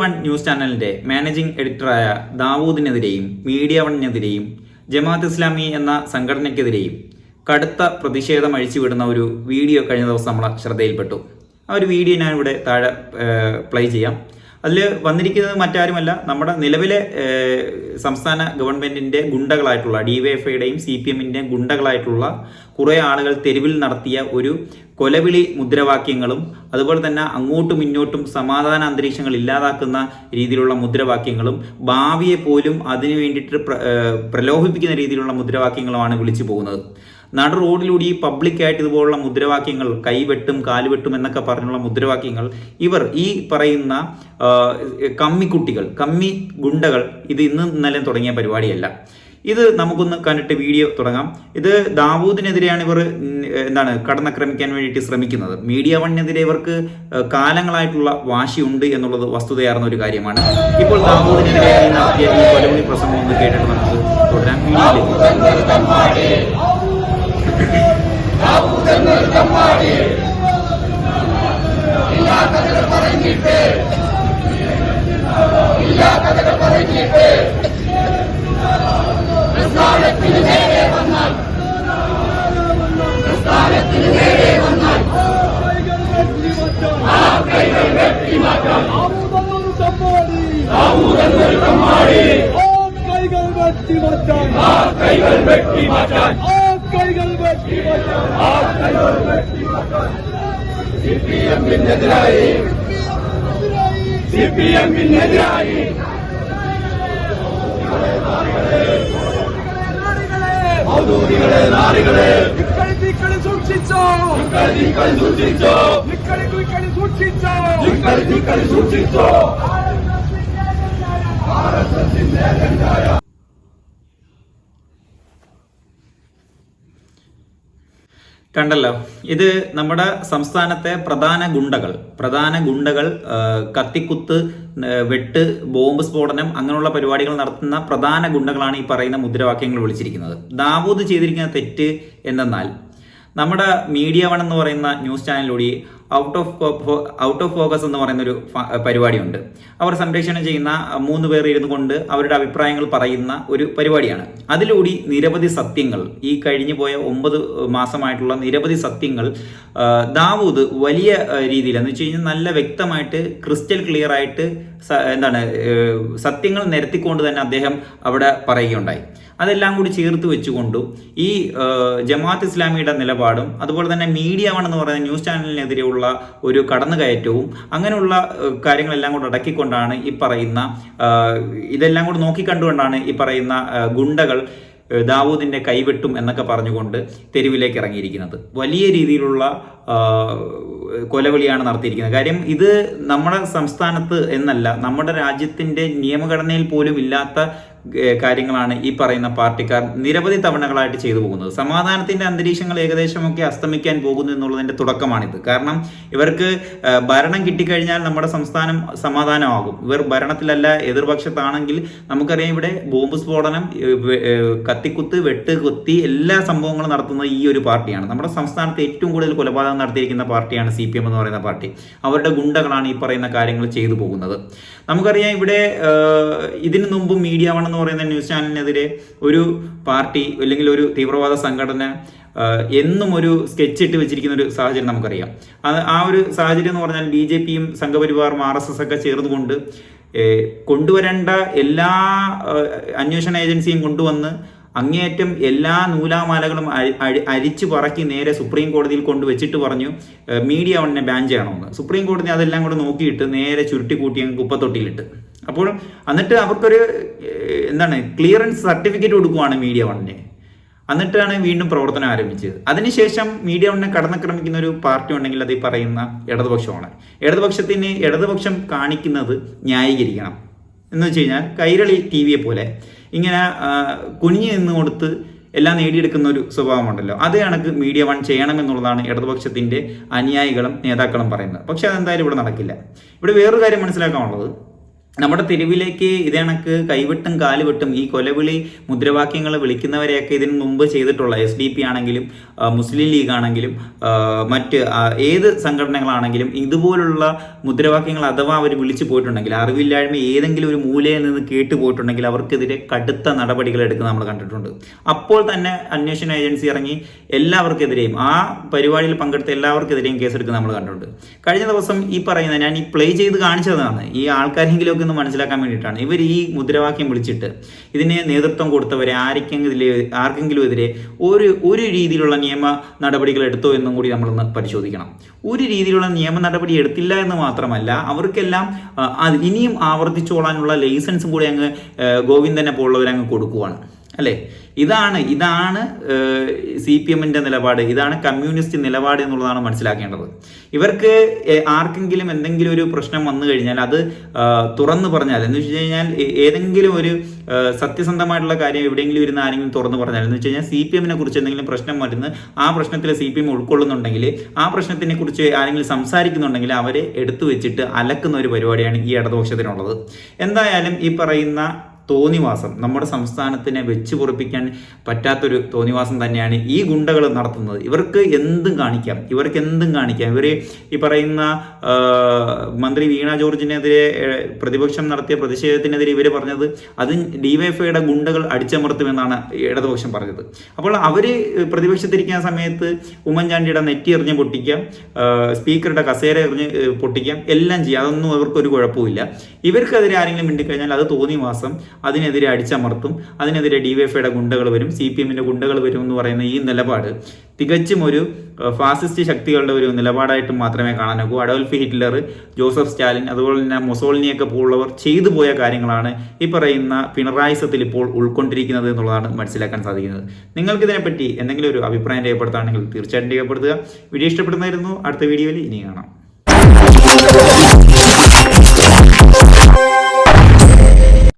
One news ചാനലിന്റെ managing എഡിറ്ററായ ദാവൂദിനെതിരെയും മീഡിയ വണ്ണിനെതിരെയും ജമാഅത്ത് ഇസ്ലാമി എന്ന സംഘടനയ്ക്കെതിരെയും കടുത്ത പ്രതിഷേധം അഴിച്ചുവിടുന്ന ഒരു വീഡിയോ കഴിഞ്ഞ ദിവസം നമ്മൾ ശ്രദ്ധയിൽപ്പെട്ടു. ആ ഒരു വീഡിയോ ഞാനിവിടെ താഴെ പ്ലേ ചെയ്യാം. അതിൽ വന്നിരിക്കുന്നത് മറ്റാരുമല്ല നമ്മുടെ നിലവിലെ സംസ്ഥാന ഗവൺമെന്റിന്റെ ഗുണ്ടകളായിട്ടുള്ള ഡി വൈ എഫ്ഐയുടെയും സി പി എമ്മിന്റെയും ഗുണ്ടകളായിട്ടുള്ള കുറേ ആളുകൾ തെരുവിൽ നടത്തിയ ഒരു കൊലവിളി മുദ്രാവാക്യങ്ങളും അതുപോലെ തന്നെ അങ്ങോട്ടും ഇങ്ങോട്ടും സമാധാന അന്തരീക്ഷങ്ങൾ ഇല്ലാതാക്കുന്ന രീതിയിലുള്ള മുദ്രാവാക്യങ്ങളും ഭാവിയെ പോലും അതിനു വേണ്ടിയിട്ട് പ്രലോഭിപ്പിക്കുന്ന രീതിയിലുള്ള മുദ്രാവാക്യങ്ങളുമാണ് വിളിച്ചു പോകുന്നത്. നട റോഡിലൂടെ ഈ പബ്ലിക്കായിട്ട് ഇതുപോലുള്ള മുദ്രാവാക്യങ്ങൾ കൈവെട്ടും കാലുവെട്ടും എന്നൊക്കെ പറഞ്ഞുള്ള മുദ്രാവാക്യങ്ങൾ ഇവർ ഈ പറയുന്ന കമ്മിക്കുട്ടികൾ കമ്മി ഗുണ്ടകൾ ഇത് ഇന്ന് ഇന്നലെ തുടങ്ങിയ പരിപാടിയല്ല. ഇത് നമുക്കൊന്ന് കണ്ടിട്ട് വീഡിയോ തുടങ്ങാം. ഇത് ദാവൂദിനെതിരെയാണ് ഇവർ എന്താണ് കടന്നാക്രമിക്കാൻ വേണ്ടിയിട്ട് ശ്രമിക്കുന്നത്. മീഡിയ വണ്ണിനെതിരെ ഇവർക്ക് കാലങ്ങളായിട്ടുള്ള വാശിയുണ്ട് എന്നുള്ളത് വസ്തുതയാർന്ന ഒരു കാര്യമാണ്. ഇപ്പോൾ ദാവൂദിനെതിരെ നടത്തിയ ഈ പ്രസംഗം ഒന്ന് കേട്ടിട്ട് നമുക്ക് തുടരാം. വീഡിയോയിലേക്ക്. ആവുതന്നൊരു തമ്മാടി ആ കൈകൾ വെട്ടി മാറ്റാൻ. ആ കൈകൾ വെട്ടി മാറ്റാൻ ആ കൈകൾ സി പി എമ്മിനെതിരായി സി പി എമ്മിനെതിരായി ഔദ്യോഗികളെ നാളികളെ സൂക്ഷിച്ചോ സൂക്ഷിച്ചോ സൂക്ഷിച്ചോ സൂക്ഷിച്ചോ ഇക്കളി തീക്കളി സൂക്ഷിച്ചോ കണ്ടല്ലോ. ഇത് നമ്മുടെ സംസ്ഥാനത്തെ പ്രധാന ഗുണ്ടകൾ. പ്രധാന ഗുണ്ടകൾ കത്തിക്കുത്ത് വെട്ട് ബോംബ് സ്ഫോടനം അങ്ങനെയുള്ള പരിപാടികൾ നടത്തുന്ന പ്രധാന ഗുണ്ടകളാണ് ഈ പറയുന്ന മുദ്രാവാക്യങ്ങൾ വിളിച്ചിരിക്കുന്നത്. ദാവൂദ് ചെയ്തിരിക്കുന്ന തെറ്റ് എന്തെന്നാൽ നമ്മുടെ മീഡിയ വൺ എന്ന് പറയുന്ന ന്യൂസ് ചാനലിലൂടെ out of out of focus എന്ന് പറയുന്ന ഒരു പരിപാടിയുണ്ട്. അവർ സംപ്രേഷണം ചെയ്യുന്ന മൂന്ന് പേർ ഇരുന്നു കൊണ്ട് അവരുടെ അഭിപ്രായങ്ങൾ പറയുന്ന ഒരു പരിപാടിയാണ്. അതിലൂടെ നിരവധി സത്യങ്ങൾ ഈ കഴിഞ്ഞു പോയ ഒമ്പത് മാസമായിട്ടുള്ള നിരവധി സത്യങ്ങൾ ദാവൂദ് വലിയ രീതിയിൽ എന്ന് വെച്ച് കഴിഞ്ഞാൽ നല്ല വ്യക്തമായിട്ട് ക്രിസ്റ്റൽ ക്ലിയർ ആയിട്ട് എന്താണ് സത്യങ്ങൾ നിരത്തിക്കൊണ്ട് തന്നെ അദ്ദേഹം അവിടെ പറയുകയുണ്ടായി. അതെല്ലാം കൂടി ചേർത്ത് വെച്ചുകൊണ്ടും ഈ ജമാഅത്ത് ഇസ്ലാമിയുടെ നിലപാടും അതുപോലെ തന്നെ മീഡിയ വൺ എന്ന് പറയുന്ന ന്യൂസ് ചാനലിനെതിരെയുള്ള ഒരു കടന്നുകയറ്റവും അങ്ങനെയുള്ള കാര്യങ്ങളെല്ലാം കൂടെ അടക്കിക്കൊണ്ടാണ് ഈ പറയുന്ന ഇതെല്ലാം കൂടി നോക്കിക്കണ്ടുകൊണ്ടാണ് ഈ പറയുന്ന ഗുണ്ടകൾ ദാവൂദിന്റെ കൈവെട്ടും എന്നൊക്കെ പറഞ്ഞുകൊണ്ട് തെരുവിലേക്ക് ഇറങ്ങിയിരിക്കുന്നത്. വലിയ രീതിയിലുള്ള കൊലവിളിയാണ് നടത്തിയിരിക്കുന്നത്. കാര്യം ഇത് നമ്മുടെ സംസ്ഥാനത്ത് എന്നല്ല നമ്മുടെ രാജ്യത്തിന്റെ നിയമഘടനയിൽ പോലും ഇല്ലാത്ത കാര്യങ്ങളാണ് ഈ പറയുന്ന പാർട്ടിക്കാർ നിരവധി തവണകളായിട്ട് ചെയ്തു പോകുന്നത്. സമാധാനത്തിന്റെ അന്തരീക്ഷങ്ങൾ ഏകദേശമൊക്കെ അസ്തമിക്കാൻ പോകുന്നു എന്നുള്ളതിന്റെ തുടക്കമാണിത്. കാരണം ഇവർക്ക് ഭരണം കിട്ടിക്കഴിഞ്ഞാൽ നമ്മുടെ സംസ്ഥാനം സമാധാനമാകും. ഇവർ ഭരണത്തിലല്ല എതിർപക്ഷത്താണെങ്കിൽ നമുക്കറിയാം ഇവിടെ ബോംബ് സ്ഫോടനം കത്തിക്കുത്ത് വെട്ട് കുത്തി എല്ലാ സംഭവങ്ങളും നടത്തുന്നത് ഈ ഒരു പാർട്ടിയാണ്. നമ്മുടെ സംസ്ഥാനത്ത് ഏറ്റവും കൂടുതൽ കൊലപാതകം നടത്തിയിരിക്കുന്ന പാർട്ടിയാണ് സി പി എം എന്ന് പറയുന്ന പാർട്ടി. അവരുടെ ഗുണ്ടകളാണ് ഈ പറയുന്ന കാര്യങ്ങൾ ചെയ്തു പോകുന്നത്. നമുക്കറിയാം ഇവിടെ ഇതിനു മുമ്പ് മീഡിയ വൺ എന്ന് പറയുന്ന ന്യൂസ് ചാനലിനെതിരെ ഒരു പാർട്ടി അല്ലെങ്കിൽ ഒരു തീവ്രവാദ സംഘടന എന്നും ഒരു സ്കെച്ച് ഇട്ട് വെച്ചിരിക്കുന്ന ഒരു സാഹചര്യം നമുക്കറിയാം. അത് ആ ഒരു സാഹചര്യം എന്ന് പറഞ്ഞാൽ ബി ജെ പിയും സംഘപരിവാറും ആർ എസ് എസ് ഒക്കെ ചേർന്നുകൊണ്ട് കൊണ്ടുവരേണ്ട എല്ലാ അന്വേഷണ ഏജൻസിയും കൊണ്ടുവന്ന് അങ്ങേയറ്റം എല്ലാ നൂലാമാലകളും അരി- അരി- അരിച്ചു പറക്കി നേരെ സുപ്രീം കോടതിയിൽ കൊണ്ടുവച്ചിട്ട് പറഞ്ഞു ഏഹ്, മീഡിയ വണ്ണിനെ ബാൻ ചെയ്യണമെന്ന്. സുപ്രീം കോടതി അതെല്ലാം കൂടെ നോക്കിയിട്ട് നേരെ ചുരുട്ടി കൂട്ടി അങ്ങ് കുപ്പത്തൊട്ടിയിലിട്ട്. അപ്പോൾ എന്നിട്ട് അവർക്കൊരു എന്താണ് ക്ലിയറൻസ് സർട്ടിഫിക്കറ്റ് കൊടുക്കുവാണ് മീഡിയ വണ്ണിന് എന്നിട്ടാണ് വീണ്ടും പ്രവർത്തനം ആരംഭിച്ചത്. അതിനുശേഷം മീഡിയ വണ്ണിനെ കടന്നാക്രമിക്കുന്ന ഒരു പാർട്ടി ഉണ്ടെങ്കിൽ അത് ഈ പറയുന്ന ഇടതുപക്ഷമാണ്. ഇടതുപക്ഷത്തിന് ഇടതുപക്ഷം കാണിക്കുന്നത് ന്യായീകരിക്കണം. എന്ന് വെച്ച് കഴിഞ്ഞാൽ കൈരളി ടി വിയെ പോലെ ഇങ്ങനെ കുനിഞ്ഞു നിന്ന് കൊടുത്ത് എല്ലാം നേടിയെടുക്കുന്ന ഒരു സ്വഭാവമുണ്ടല്ലോ. അത് കണക്ക് മീഡിയ വൺ ചെയ്യണമെന്നുള്ളതാണ് നമ്മുടെ തെരുവിലേക്ക് ഇതേണക്ക് കൈവിട്ടും കാലുവിട്ടും ഈ കൊലവിളി മുദ്രാവാക്യങ്ങൾ വിളിക്കുന്നവരെയൊക്കെ ഇതിനു മുമ്പ് ചെയ്തിട്ടുള്ള എസ് ഡി പി ആണെങ്കിലും മുസ്ലിം ലീഗ് ആണെങ്കിലും മറ്റ് ഏത് സംഘടനകളാണെങ്കിലും ഇതുപോലുള്ള മുദ്രാവാക്യങ്ങൾ അഥവാ അവർ വിളിച്ചു പോയിട്ടുണ്ടെങ്കിൽ അറിവില്ലായ്മ ഏതെങ്കിലും ഒരു മൂലയിൽ നിന്ന് കേട്ടു പോയിട്ടുണ്ടെങ്കിൽ അവർക്കെതിരെ കടുത്ത നടപടികൾ എടുക്കുന്നത് നമ്മൾ കണ്ടിട്ടുണ്ട്. അപ്പോൾ തന്നെ അന്വേഷണ ഏജൻസി ഇറങ്ങി എല്ലാവർക്കെതിരെയും ആ പരിപാടിയിൽ പങ്കെടുത്ത എല്ലാവർക്കെതിരെയും കേസെടുക്കുന്നത് നമ്മൾ കണ്ടിട്ടുണ്ട്. കഴിഞ്ഞ ദിവസം ഈ പറയുന്ന ഞാൻ ഈ പ്ലേ ചെയ്ത് കാണിച്ചതാണ്. ഈ ആൾക്കാരെങ്കിലും ഒന്ന് മനസ്സിലാക്കാൻ വേണ്ടിയിട്ടാണ്. ഇവർ ഈ മുദ്രാവാക്യം വിളിച്ചിട്ട് ഇതിന് നേതൃത്വം കൊടുത്തവരെ ആർക്കെങ്കിലും ആർക്കെങ്കിലും എതിരെ ഒരു ഒരു രീതിയിലുള്ള നിയമ നടപടികൾ എടുത്തോ എന്നും കൂടി നമ്മളൊന്ന് പരിശോധിക്കണം. ഒരു രീതിയിലുള്ള നിയമ നടപടി എടുത്തില്ല എന്ന് മാത്രമല്ല അവർക്കെല്ലാം ഇനിയും ആവർത്തിച്ചോളാനുള്ള ലൈസൻസും കൂടി അങ്ങ് ഗോവിന്ദനെ പോലുള്ളവരങ്ങ് കൊടുക്കുവാണ്. അല്ലേ? ഇതാണ് ഇതാണ് സി പി എമ്മിന്റെ നിലപാട് ഇതാണ് കമ്മ്യൂണിസ്റ്റ് നിലപാട് എന്നുള്ളതാണ് മനസ്സിലാക്കേണ്ടത്. ഇവർക്ക് ആർക്കെങ്കിലും എന്തെങ്കിലും ഒരു പ്രശ്നം വന്നു കഴിഞ്ഞാൽ അത് തുറന്ന് പറഞ്ഞാൽ എന്ന് വെച്ച് കഴിഞ്ഞാൽ ഏതെങ്കിലും ഒരു സത്യസന്ധമായിട്ടുള്ള കാര്യം എവിടെയെങ്കിലും ഇരുന്ന് ആരെങ്കിലും തുറന്നു പറഞ്ഞാൽ എന്ന് വെച്ച് കഴിഞ്ഞാൽ സി പി എമ്മിനെ കുറിച്ച് എന്തെങ്കിലും പ്രശ്നം വരുന്ന ആ പ്രശ്നത്തിൽ സി പി എം ഉൾക്കൊള്ളുന്നുണ്ടെങ്കിൽ ആ പ്രശ്നത്തിനെ കുറിച്ച് ആരെങ്കിലും സംസാരിക്കുന്നുണ്ടെങ്കിൽ അവരെ എടുത്തു വെച്ചിട്ട് അലക്കുന്ന ഒരു പരിപാടിയാണ് ഈ ഇടതുപക്ഷത്തിനുള്ളത്. എന്തായാലും ഈ പറയുന്ന തോന്നിവാസം നമ്മുടെ സംസ്ഥാനത്തിനെ വെച്ച് പൊറിപ്പിക്കാൻ പറ്റാത്തൊരു തോന്നിവാസം തന്നെയാണ് ഈ ഗുണ്ടകൾ നടത്തുന്നത്. ഇവർക്ക് എന്തും കാണിക്കാം. ഇവർക്ക് എന്തും കാണിക്കാം. ഇവർ ഈ പറയുന്ന മന്ത്രി വീണ ജോർജിനെതിരെ പ്രതിപക്ഷം നടത്തിയ പ്രതിഷേധത്തിനെതിരെ ഇവർ പറഞ്ഞത് അത് ഡിവൈഎഫ്ഐയുടെ ഗുണ്ടകൾ അടിച്ചമർത്തുമെന്നാണ് ഇടതുപക്ഷം പറഞ്ഞത്. അപ്പോൾ അവർ പ്രതിപക്ഷത്തിരിക്കുന്ന സമയത്ത് ഉമ്മൻചാണ്ടിയുടെ നെറ്റി എറിഞ്ഞ് പൊട്ടിക്കാം സ്പീക്കറുടെ കസേര എറിഞ്ഞ് പൊട്ടിക്കാം എല്ലാം ചെയ്യാം. അതൊന്നും അവർക്കൊരു കുഴപ്പമില്ല ഇവർക്കെതിരെ ആരെങ്കിലും മിണ്ടിക്കഴിഞ്ഞാൽ അത് തോന്നി മാസം അതിനെതിരെ അടിച്ചമർത്തും. അതിനെതിരെ ഡിവൈഎഫ്ഐയുടെ ഗുണ്ടകൾ വരും സി പി എമ്മിന്റെ ഗുണ്ടകൾ വരും എന്ന് പറയുന്ന ഈ നിലപാട് തികച്ചും ഒരു ഫാസിസ്റ്റ് ശക്തികളുടെ ഒരു നിലപാടായിട്ട് മാത്രമേ കാണാനാകൂ. അഡോൾഫ് ഹിറ്റ്ലർ ജോസഫ് സ്റ്റാലിൻ അതുപോലെ തന്നെ മൊസോളിനിയൊക്കെ പോലുള്ളവർ ചെയ്തു പോയ കാര്യങ്ങളാണ് ഈ പറയുന്ന പിണറായിസത്തിൽ ഇപ്പോൾ ഉൾക്കൊണ്ടിരിക്കുന്നത് എന്നുള്ളതാണ് മനസ്സിലാക്കാൻ സാധിക്കുന്നത്. നിങ്ങൾക്ക് ഇതിനെപ്പറ്റി എന്തെങ്കിലും ഒരു അഭിപ്രായം രേഖപ്പെടുത്തുകയാണെങ്കിൽ തീർച്ചയായിട്ടും രേഖപ്പെടുത്തുക. വീഡിയോ ഇഷ്ടപ്പെടുന്നതായിരുന്നു. അടുത്ത വീഡിയോയിൽ ഇനി കാണാം.